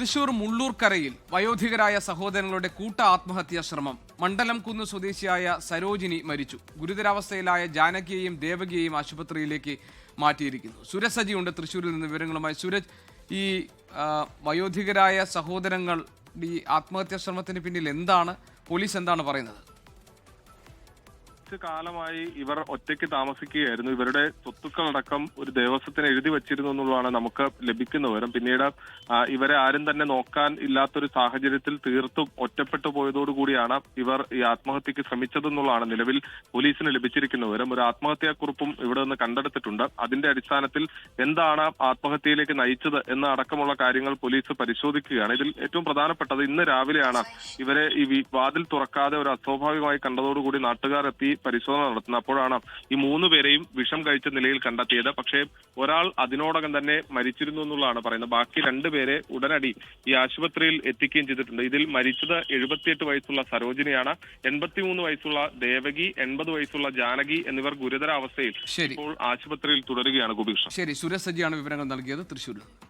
തൃശൂർ മുള്ളൂർക്കരയിൽ വയോധികരായ സഹോദരങ്ങളുടെ കൂട്ട ആത്മഹത്യാ ശ്രമം. മണ്ഡലം കുന്ന് സ്വദേശിയായ സരോജിനി മരിച്ചു. ഗുരുതരാവസ്ഥയിലായ ജാനകിയെയും ദേവകിയെയും ആശുപത്രിയിലേക്ക് മാറ്റിയിരിക്കുന്നു. സുരജ് സജിയുണ്ട് തൃശ്ശൂരിൽ നിന്ന് വിവരങ്ങളുമായി. സുരജ് ഈ വയോധികരായ സഹോദരങ്ങൾ ഈ ആത്മഹത്യാ ശ്രമത്തിന് പിന്നിൽ എന്താണ്? പോലീസ് എന്താണ് പറയുന്നത്? കുറച്ച് കാലമായി ഇവർ ഒറ്റയ്ക്ക് താമസിക്കുകയായിരുന്നു. ഇവരുടെ സ്വത്തുക്കളടക്കം ഒരു ദേവസ്വത്തിന് എഴുതി വച്ചിരുന്നു എന്നുള്ളതാണ് നമുക്ക് ലഭിക്കുന്ന വിവരം. പിന്നീട് ഇവരെ ആരും തന്നെ നോക്കാൻ ഇല്ലാത്തൊരു സാഹചര്യത്തിൽ തീർത്തും ഒറ്റപ്പെട്ടു പോയതോടുകൂടിയാണ് ഇവർ ഈ ആത്മഹത്യക്ക് ശ്രമിച്ചതെന്നുള്ളതാണ് നിലവിൽ പോലീസിന് ലഭിച്ചിരിക്കുന്ന വിവരം. ഒരു ആത്മഹത്യാക്കുറിപ്പും ഇവിടെ നിന്ന് കണ്ടെടുത്തിട്ടുണ്ട്. അതിന്റെ അടിസ്ഥാനത്തിൽ എന്താണ് ആത്മഹത്യയിലേക്ക് നയിച്ചത് എന്ന അടക്കമുള്ള കാര്യങ്ങൾ പോലീസ് പരിശോധിക്കുകയാണ്. ഇതിൽ ഏറ്റവും പ്രധാനപ്പെട്ടത് ഇന്ന് രാവിലെയാണ് ഇവരെ ഈ വാതിൽ തുറക്കാതെ ഒരു അസ്വാഭാവികമായി കണ്ടതോടുകൂടി നാട്ടുകാർ എത്തി പരിശോധന നടത്തുന്നത് അപ്പോഴാണ് ഈ മൂന്ന് പേരെയും വിഷം കഴിച്ച നിലയിൽ കണ്ടെത്തിയത്. പക്ഷേ ഒരാൾ അതിനോടകം തന്നെ മരിച്ചിരുന്നു എന്നുള്ളതാണ് പറയുന്നത്. ബാക്കി രണ്ടുപേരെ ഉടനടി ഈ ആശുപത്രിയിൽ എത്തിക്കുകയും ചെയ്തിട്ടുണ്ട്. ഇതിൽ മരിച്ചത് എഴുപത്തിയെട്ട് വയസ്സുള്ള സരോജിനിയാണ്. എൺപത്തിമൂന്ന് വയസ്സുള്ള ദേവകി എൺപത് വയസ്സുള്ള ജാനകി എന്നിവർ ഗുരുതരാവസ്ഥയിൽ ഇപ്പോൾ ആശുപത്രിയിൽ തുടരുകയാണ് ഗോപികൃഷ്ണൻ. ശരി. സുരേഷ് സജിയാണ് വിവരങ്ങൾ നൽകിയത്. തൃശൂരിൽ നിന്ന്